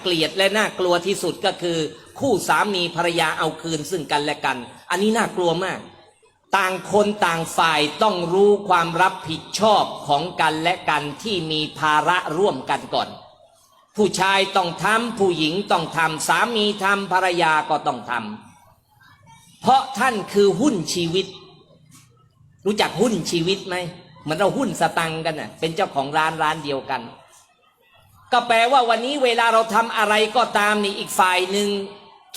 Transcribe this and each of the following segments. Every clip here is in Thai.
เกลียดและน่ากลัวที่สุดก็คือ คู่สามีภรรยาเอาคืนซึ่งกันและกัน อันนี้น่ากลัวมาก ต่างคนต่างฝ่ายต้องรู้ความรับผิดชอบของกันและกันที่มีภาระร่วมกันก่อน ผู้ชายต้องทำผู้หญิงต้องทำสามีทำภรรยาก็ต้องทำเพราะท่านคือหุ้นชีวิต รู้จักหุ้นชีวิตไหมเหมือนเราหุ้นสตังกันน่ะเป็นเจ้าของร้านร้านเดียวกัน ก็แปลว่าวันนี้เวลาเราทำอะไรก็ตามนี่อีกฝ่ายหนึ่ง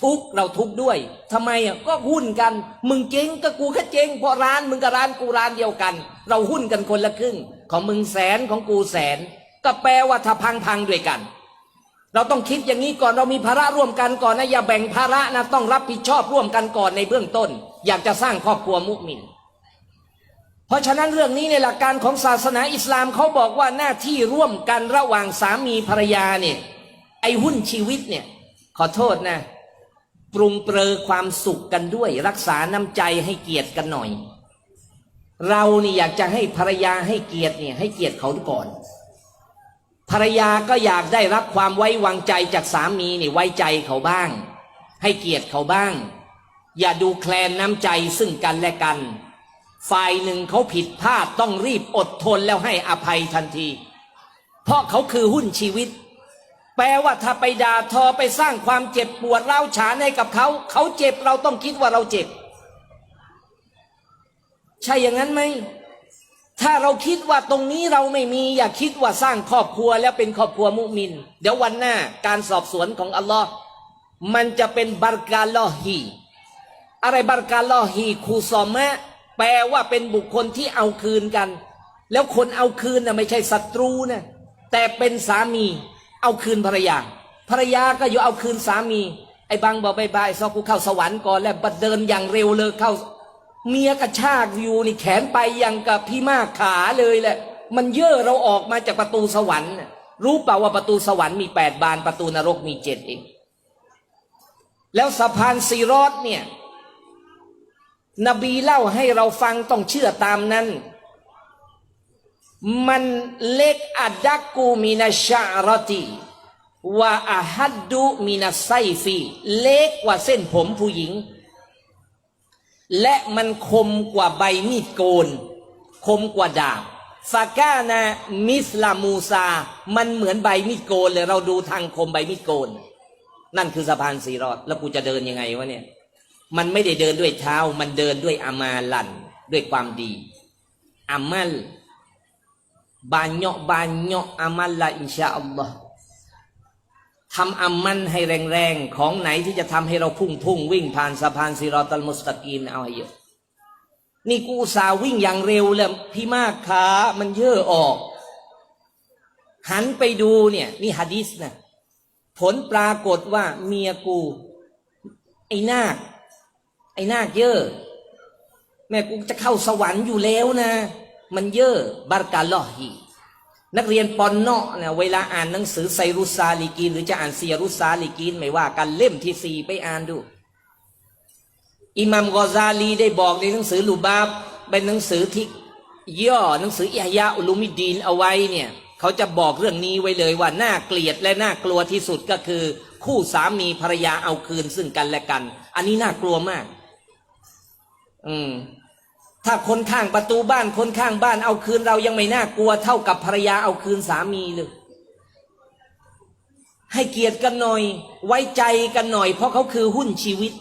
ทุกเราทุกด้วยทำไมอะก็หุ้นกัน มึงเจ๊งก็กูก็เจ๊งเพราะร้านมึงกับร้านกูร้านเดียวกัน เราหุ้นกันคนละครึ่ง ของมึงแสนของกูแสน ก็แปลว่าถ้าพังพังด้วยกัน เราต้องคิดอย่างนี้ก่อนเรามีภาระร่วมกันก่อนนะอย่าแบ่งภาระนะต้องรับผิดชอบร่วมกันก่อนในเบื้องต้น อยากจะสร้างครอบครัวมุมิน เพราะฉะนั้นเรื่องนี้ในหลักการของศาสนาอิสลามเขาบอกว่าหน้าที่ร่วมกันระหว่างสามีภรรยาเนี่ยไอ้หุ้นชีวิตเนี่ยขอโทษนะ ปรุงเปรอความสุขกันด้วย รักษาน้ำใจให้เกียรติกันหน่อย เรานี่อยากจะให้ภรรยาให้เกียรติเนี่ยให้เกียรติเขาก่อน ภรรยาก็อยากได้รับความไว้วางใจจากสามีนี่ไว้ใจเขาบ้าง ให้เกียรติเขาบ้าง อย่าดูแคลนน้ำใจซึ่งกันและกัน ฝ่ายหนึ่งเขาผิดพลาดต้องรีบอดทนแล้วให้อภัยทันที เพราะเขาคือหุ้นชีวิต แปลว่าถ้าไปด่าทอไปสร้างความเจ็บปวดเล่าฉานให้กับเขา เขาเจ็บเราต้องคิดว่าเราเจ็บ ใช่อย่างนั้นไหมถ้าเราคิดว่าตรงนี้เราไม่มี อย่าคิดว่าสร้างครอบครัวแล้วเป็นครอบครัวมุมิน เดี๋ยววันหน้าการสอบสวนของอัลลอฮ์มันจะเป็นบารกาลอฮีอะไรบารกาลอฮีคูซอมะ แปลว่าเป็นบุคคลที่เอาคืนกัน แล้วคนเอาคืนน่ะไม่ใช่ศัตรูนะแต่เป็นสามี เอาคืนภรรยา ภรรยาก็อยู่เอาคืนสามี ไอ้บางบอกบายบายซอกูเข้าสวรรค์ก่อนแล้วบัดเดินอย่างเร็วเลยเข้า เมียกระชากอยู่นี่แขนไปอย่างกับพี่มากขาเลยแหละ มันเย่อเราออกมาจากประตูสวรรค์รู้เปล่าว่าประตูสวรรค์มีแปดบานประตูนรกมีเจ็ดเองแล้วสะพานซีรอดเนี่ย นบีเล่าให้เราฟังต้องเชื่อตามนั้น มันเล็กอัดดักกูมินาชารติว่าอาฮัดดุมินาไซฟีเล็กกว่าเส้นผมผู้หญิง และมันคมกว่าใบมีดโกน คมกว่าดาบฟาก้านะมิสลามูซา มันเหมือนใบมีดโกนเลยเราดูทางคมใบมีดโกน นั่นคือสะพานสีรอด แล้วกูจะเดินยังไงวะเนี่ย มันไม่ได้เดินด้วยเท้า มันเดินด้วยอามาลันด้วยความดีอามัล banyak-banyak amal lah insya Allah ทำอามันให้แรงๆ ของไหนที่จะทำให้เราพุ่งพุ่งวิ่งผ่านสะพานซิรอตัลมุสตะกีมเอาให้เยอะ นี่กูสาห์วิ่งอย่างเร็วเลยพี่มากขามันเยอะออก หันไปดูเนี่ย นี่ฮะดิษนะผลปรากฏว่าเมียกู ไอ้นาค ไอ้นาคเยอะ แม่กูจะเข้าสวรรค์อยู่แล้วนะ มันเยอะบารกาลอฮีนักเรียนปอนเนาะเนี่ยเวลาอ่านหนังสือไซรุสซาลิกีน หรือจะอ่านเซียรุสซาลิกีน ไม่ว่ากันเล่มที่สี่ไปอ่านดู อิหมัมกอซาลีได้บอกในหนังสือลูบาบเป็นหนังสือที่ย่อหนังสืออิฮยาอุลุมิดดีนเอาไว้เนี่ยเขาจะบอกเรื่องนี้ไว้เลยว่าน่าเกลียดและน่ากลัวที่สุดก็คือ คู่สามีภรรยาเอาคืนซึ่งกันและกัน อันนี้น่ากลัวมาก อืม ถ้าคนข้างประตูบ้านคนข้างบ้านเอาคืนเรายังไม่น่ากลัวเท่ากับภรรยาเอาคืนสามีเลยให้เกียรติกันหน่อย ไว้ใจกันหน่อย เพราะเขาคือหุ้นชีวิต